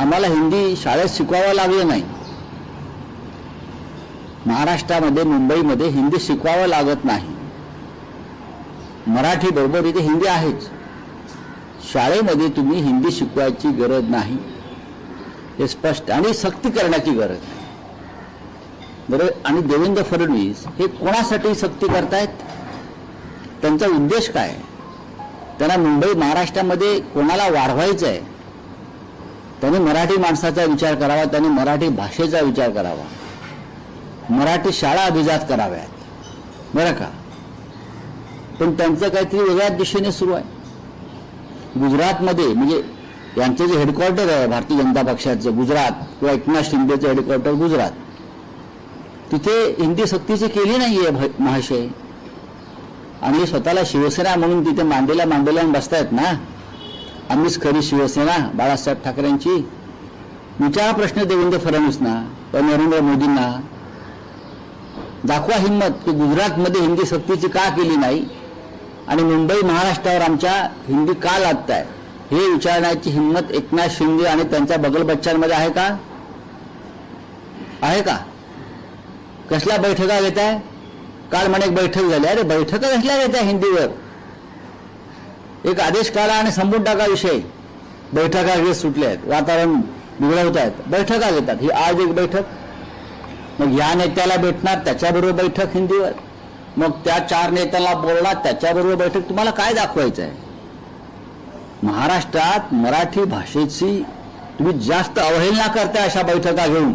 आम्हाला हिंदी शाळेत शिकवावं लागलं नाही. महाराष्ट्रामध्ये मुंबईमध्ये हिंदी शिकवावं लागत नाही. मराठी बरोबर इथे हिंदी आहेच. शाळेमध्ये तुम्ही हिंदी शिकवायची गरज नाही. हे स्पष्ट आणि सक्ती करण्याची गरज आहे बरोबर आणि देवेंद्र फडणवीस हे कोणासाठी सक्ती करतायत? त्यांचा उद्देश काय? आहे? त्यांना मुंबई महाराष्ट्रामध्ये कोणाला वाढवायचं आहे त्यांनी मराठी माणसाचा विचार करावा त्यांनी मराठी भाषेचा विचार करावा. मराठी शाळा अभिजात कराव्यात. बरं का? पण त्यांचं काहीतरी वेगळ्याच दिशेने सुरू आहे. गुजरातमध्ये म्हणजे यांचं जे हेडक्वार्टर आहे भारतीय जनता पक्षाचं गुजरात किंवा एकनाथ शिंदेचं हेडक्वार्टर गुजरात तिथे हिंदी सक्तीची केली नाहीये भ- महाशय. आणि स्वतःला शिवसेना म्हणून तिथे मांडेला मांडेला बसतायत ना? आम्हीच खरी शिवसेना बाळासाहेब ठाकरेंची. विचारा प्रश्न देवेंद्र फडणवीसना व नरेंद्र मोदींना. दाखवा हिंमत की गुजरातमध्ये हिंदी सक्तीची का केली नाही? आणि मुंबई महाराष्ट्रावर आमच्या हिंदी का लादताय? हे विचारण्याची हिंमत एकनाथ शिंदे आणि त्यांच्या बगल बच्चांमध्ये आहे का? आहे का? कसल्या बैठका घेत आहे काल म्हणे एक बैठक झाली. अरे बैठका कसल्या घेत आहे हिंदीवर? एक आदेश काढा आणि संपून टाका विषय. बैठका घेत सुटल्या आहेत. वातावरण बिघडवत आहेत. बैठका घेतात. ही आज एक बैठक. मग या नेत्याला भेटणार त्याच्याबरोबर बैठक हिंदीवर. मग त्या चार नेत्याला बोलणार त्याच्याबरोबर बैठक. तुम्हाला काय दाखवायचं आहे महाराष्ट्रात मराठी भाषेची तुम्ही जास्त अवहेलना करता अशा बैठका घेऊन.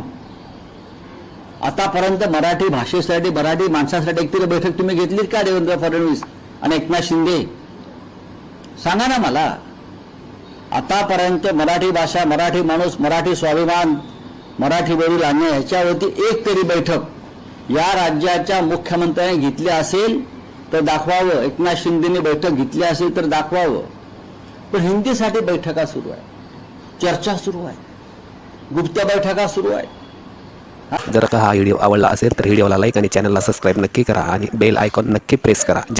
आतापर्यंत मराठी भाषेसाठी मराठी माणसासाठी एकतरी बैठक तुम्ही घेतलीत का देवेंद्र फडणवीस आणि एकनाथ शिंदे? सांगा ना मला. आतापर्यंत मराठी भाषा मराठी माणूस मराठी स्वाभिमान मराठी वरील आणणे ह्याच्यावरती एक तरी बैठक या राज्याच्या मुख्यमंत्र्यांनी घेतली असेल तर दाखवावं. एकनाथ शिंदेने बैठक घेतली असेल तर दाखवावं. पण हिंदीसाठी बैठका सुरू आहे चर्चा सुरू आहे. गुप्त बैठका सुरू आहे जर का हा व्हिडिओ आवडला असेल तर व्हिडिओला लाईक आणि चॅनलला सबस्क्राईब नक्की करा आणि बेल आयकॉन नक्की प्रेस करा.